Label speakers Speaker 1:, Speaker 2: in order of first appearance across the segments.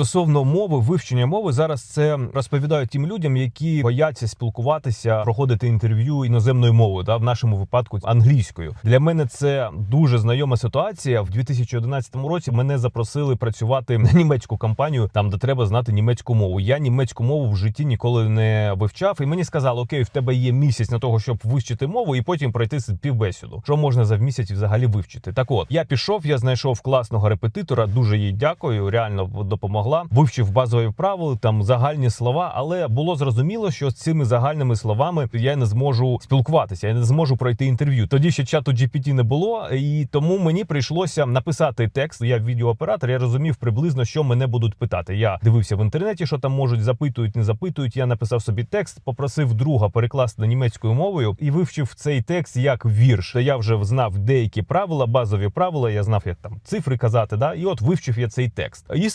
Speaker 1: стосовно мови, вивчення мови, зараз це розповідають тим людям, які бояться спілкуватися, проходити інтерв'ю іноземною мовою, да, в нашому випадку англійською. Для мене це дуже знайома ситуація. В 2011 році мене запросили працювати на німецьку компанію, там де треба знати німецьку мову. Я німецьку мову в житті ніколи не вивчав, і мені сказали: Окей, в тебе є місяць на того, щоб вивчити мову, і потім пройти співбесіду. Що можна за місяць взагалі вивчити? Так от я пішов, я знайшов класного репетитора. Дуже їй дякую. Реально допомогла. Вивчив базові правила, там загальні слова, але було зрозуміло, що з цими загальними словами я не зможу спілкуватися, я не зможу пройти інтерв'ю. Тоді ще чату GPT не було, і тому мені прийшлося написати текст. Я відеооператор, я розумів приблизно, що мене будуть питати. Я дивився в інтернеті, що там можуть запитують, не запитують. Я написав собі текст, попросив друга перекласти на німецькою мовою і вивчив цей текст як вірш. Я вже знав деякі правила, базові правила. Я знав, як там цифри казати. Да, і от вивчив я цей текст. І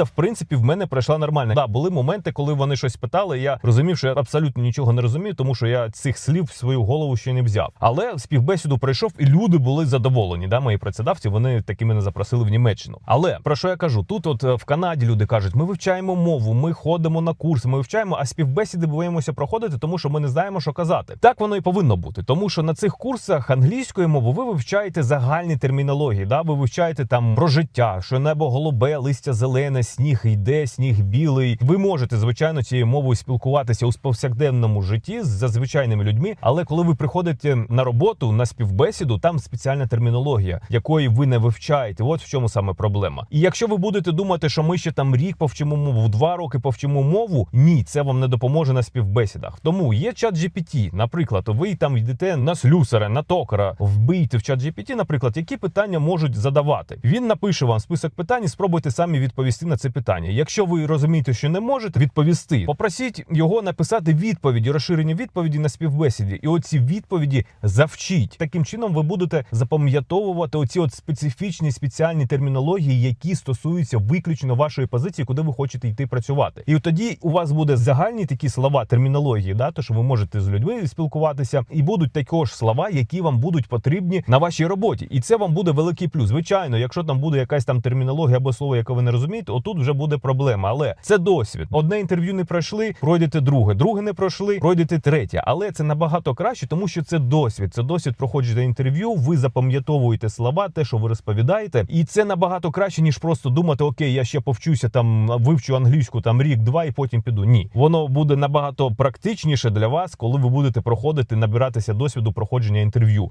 Speaker 1: співбесіда, в принципі, в мене пройшла нормально. Да, були моменти, коли вони щось питали. Я розумів, що я абсолютно нічого не розумію, тому що я цих слів в свою голову ще не взяв. Але співбесіду пройшов, і люди були задоволені. Да, мої працедавці вони таки мене запросили в Німеччину. Але про що я кажу? Тут, от е, в Канаді, люди кажуть, ми вивчаємо мову, ми ходимо на курс, ми вивчаємо, а співбесіди боїмося проходити, тому що ми не знаємо, що казати. Так воно і повинно бути, тому що на цих курсах англійської мови ви вивчаєте загальні термінології. Да, ви вивчаєте там про життя, що небо голубе, листя зелене, сніг йде, сніг білий. Ви можете звичайно цією мовою спілкуватися у повсякденному житті з звичайними людьми. Але коли ви приходите на роботу на співбесіду, там спеціальна термінологія, якої ви не вивчаєте. От в чому саме проблема. І якщо ви будете думати, що ми ще там рік повчимо мову, два роки повчимо мову, ні, це вам не допоможе на співбесідах. Тому є чат GPT, наприклад, ви там йдете на слюсара, на токара, вбийте в чат GPT, наприклад, які питання можуть задавати. Він напише вам список питань, і спробуйте самі відповісти на це питання. Якщо ви розумієте, що не можете відповісти, попросіть його написати відповіді, розширені відповіді на співбесіді, і оці відповіді завчіть. Таким чином ви будете запам'ятовувати оці от специфічні спеціальні термінології, які стосуються виключно вашої позиції, куди ви хочете йти працювати. І тоді у вас буде загальні такі слова термінології, да, то що ви можете з людьми спілкуватися, і будуть також слова, які вам будуть потрібні на вашій роботі. І це вам буде великий плюс. Звичайно, якщо там буде якась там термінологія або слово, яке ви не розумієте, отут вже буде проблема. Але це досвід. Одне інтерв'ю не пройшли, пройдете друге, друге не пройшли, пройдете третє. Але це набагато краще, тому що це досвід. Це досвід проходження інтерв'ю. Ви запам'ятовуєте слова, те, що ви розповідаєте, і це набагато краще, ніж просто думати, окей, я ще повчуся там, вивчу англійську там рік-два і потім піду. Ні, воно буде набагато практичніше для вас, коли ви будете проходити, набиратися досвіду проходження інтерв'ю.